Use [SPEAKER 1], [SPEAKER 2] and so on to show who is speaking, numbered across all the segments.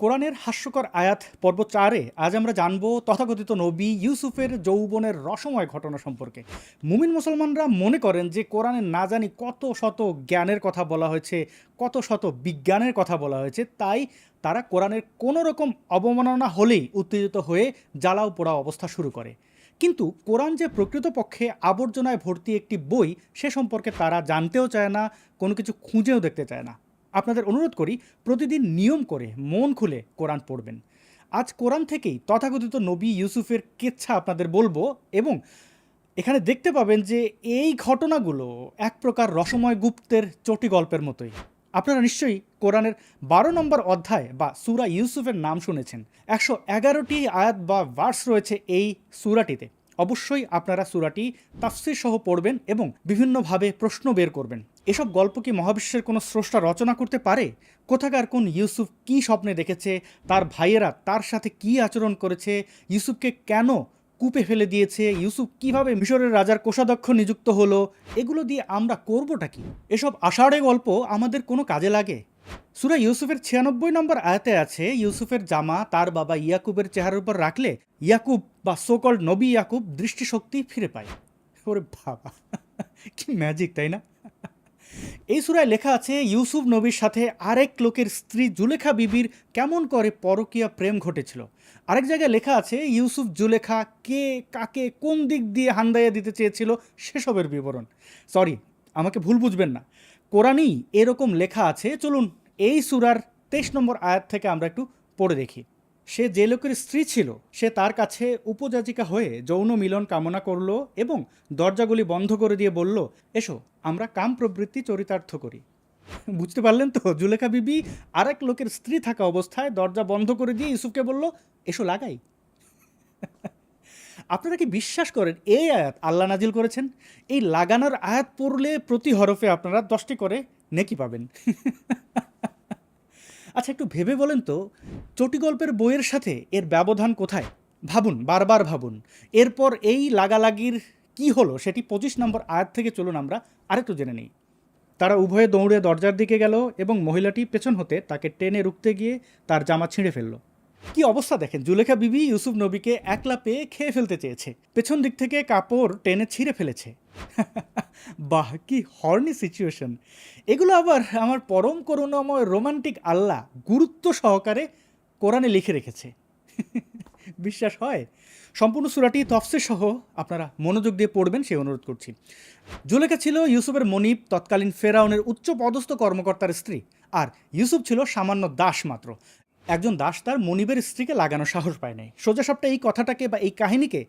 [SPEAKER 1] কোরআনের হাস্যকর আয়াত পর্ব চারে আজ আমরা জানব তথাকথিত নবী ইউসুফের যৌবনের রসময় ঘটনা সম্পর্কে। মুমিন মুসলমানরা মনে করেন যে কোরআনে না জানি কত শত জ্ঞানের কথা বলা হয়েছে, কত শত বিজ্ঞানের কথা বলা হয়েছে, তাই তারা কোরআনের কোনো রকম অবমাননা হলেই উত্তেজিত হয়ে জ্বালাও পোড়া অবস্থা শুরু করে। কিন্তু কোরআন যে প্রকৃতপক্ষে আবর্জনায় ভর্তি একটি বই, সে সম্পর্কে তারা জানতেও চায় না, কোনো কিছু খুঁজেও দেখতে চায় না। আপনাদের অনুরোধ করি প্রতিদিন নিয়ম করে মন খুলে কোরআন পড়বেন। আজ কোরআন থেকেই তথাকথিত নবী ইউসুফের কেচ্ছা আপনাদের বলব এবং এখানে দেখতে পাবেন যে এই ঘটনাগুলো এক প্রকার রসময় গুপ্তের চটি গল্পের মতোই। আপনারা নিশ্চয়ই কোরআনের বারো নম্বর অধ্যায় বা সুরা ইউসুফের নাম শুনেছেন। একশো এগারোটি আয়াত বা ভার্স রয়েছে এই সুরাটিতে। অবশ্যই আপনারা সুরাটি তাফসির সহ পড়বেন এবং বিভিন্নভাবে প্রশ্ন বের করবেন। এসব গল্প কি মহাবিশ্বের কোনো স্রষ্টা রচনা করতে পারে? কোথাকার কোন ইউসুফ কী স্বপ্নে দেখেছে? তার ভাইয়েরা তার সাথে কী আচরণ করেছে? ইউসুফকে কেন কূপে ফেলে দিয়েছে? ইউসুফ কীভাবে মিশরের রাজার কোষাধ্যক্ষ নিযুক্ত হলো? এগুলো দিয়ে আমরা করবোটা কি? এসব আষাঢ়ে গল্প আমাদের কোনো কাজে লাগে। সুরা ইউসুফের ছিয়ানব্বই নম্বর আয়াতে আছে, ইউসুফের জামা তার বাবা ইয়াকুবের চেহারার উপর রাখলে ইয়াকুব বা সোকল নবী ইয়াকুব দৃষ্টিশক্তি ফিরে পায়। ওরে বাবা, কি ম্যাজিক তাই না? এই সুরায় লেখা আছে, ইউসুফ নবীর সাথে আরেক লোকের স্ত্রী জুলেখা বিবির কেমন করে পরকীয়া প্রেম ঘটেছিল। আরেক জায়গায় লেখা আছে, ইউসুফ জুলেখা কে, কাকে, কোন দিক দিয়ে হান্দাইয়া দিতে চেয়েছিল সেসবের বিবরণ। সরি আমাকে ভুল বুঝবেন না। কোরআনই এরকম লেখা আছে। চলুন এই সুরার তেইশ নম্বর আয়াত থেকে আমরা একটু পড়ে দেখি। সে যে লোকের স্ত্রী ছিল, সে তার কাছে উপযাচিকা হয়ে যৌন মিলন কামনা করল এবং দরজাগুলি বন্ধ করে দিয়ে বলল, এসো, আমরা কাম প্রবৃত্তি চরিতার্থ করি। বুঝতে পারলেন তো? জুলেখা বিবি আরেক লোকের স্ত্রী থাকা অবস্থায় দরজা বন্ধ করে দিয়ে ইউসুফকে বলল, এসো, লাগাই। আপনারা কি বিশ্বাস করেন এই আয়াত আল্লাহ নাজিল করেছেন? এই লাগানোর আয়াত পড়লে প্রতি হরফে আপনারা দশটি করে নেকি পাবেন। আচ্ছা একটু ভেবে বলেন তো চটি গল্পের বইয়ের সাথে এর ব্যবধান কোথায়? ভাবুন, বারবার ভাবুন। এরপর এই লাগালাগির কি হলো সেটি পঁচিশ নম্বর আয়াত থেকে চলুন আমরা আরেকটু জেনে নিই। তারা উভয়ে দৌড়ে দরজার দিকে গেল এবং মহিলাটি পেছন হতে তাকে টেনে রুখতে গিয়ে তার জামা ছিঁড়ে ফেলল। কি অবস্থা দেখেন? জুলেখা বিবি ইউসুফ নবীকে একলা পেয়ে খেয়ে ফেলতে চেয়েছে। পেছন দিক থেকে কাপড় টেনে ছিঁড়ে ফেলেছে। বাহ, কি হর্নি সিচুয়েশন এগুলো আবার আমার পরম করুণাময় রোমান্টিক আল্লাহ গুরুত্ব সহকারে কোরআনে লিখে রেখেছে। বিশ্বাস হয়? সম্পূর্ণ সুরাটি তফসির সহ আপনারা মনোযোগ দিয়ে পড়বেন, সেই অনুরোধ করছি। জুলেখা ছিল ইউসুফের মনিব, তৎকালীন ফেরাউনের উচ্চ পদস্থ কর্মকর্তার স্ত্রী। আর ইউসুফ ছিল সামান্য দাস মাত্র। একজন দাস তার মনিবের স্ত্রীকে লাগানোর সাহস পায় নাই। সোজা সবটা এই কথাটাকে বা এই কাহিনীকে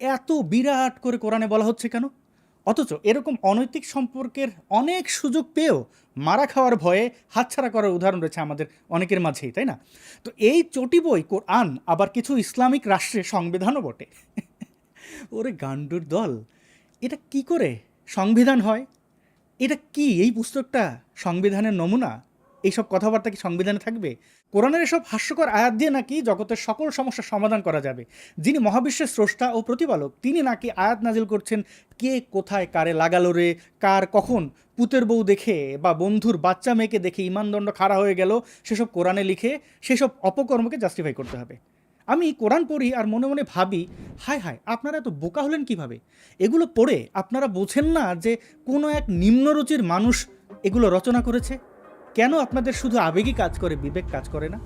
[SPEAKER 1] এত বিরাট করে কোরআনে বলা হচ্ছে কেন? অথচ এরকম অনৈতিক সম্পর্কের অনেক সুযোগ পেয়েও মারা খাওয়ার ভয়ে হাতছাড়া করার উদাহরণ রয়েছে আমাদের অনেকের মাঝেই, তাই না? তো এই চটি বই, কোরআন, আবার কিছু ইসলামিক রাষ্ট্রের সংবিধানও বটে। ওরে গান্ডুর দল, এটা কি করে সংবিধান হয়? এটা কি? এই পুস্তকটা সংবিধানের নমুনা? এইসব কথাবার্তা কি সংবিধানে থাকবে? কোরআনের এসব হাস্যকর আয়াত দিয়ে নাকি জগতের সকল সমস্যার সমাধান করা যাবে? যিনি মহাবিশ্বের স্রষ্টা ও প্রতিপালক, তিনি নাকি আয়াত নাজিল করছেন, কে কোথায় কারে লাগালো রে? কার কখন? পুতের বউ দেখে বা বন্ধুর বাচ্চা মেয়েকে দেখে ইমানদণ্ড খাড়া হয়ে গেল, সেসব কোরআনে লিখে সেসব অপকর্মকে জাস্টিফাই করতে হবে। আমি কোরআন পড়ি আর মনে মনে ভাবি, হায় হায়, আপনারা এত বোকা হলেন কীভাবে? এগুলো পড়ে আপনারা বোঝেন না যে কোনো এক নিম্নরুচির মানুষ এগুলো রচনা করেছে? কেন আপনাদের শুধু আবেগই কাজ করে বিবেক কাজ করে না?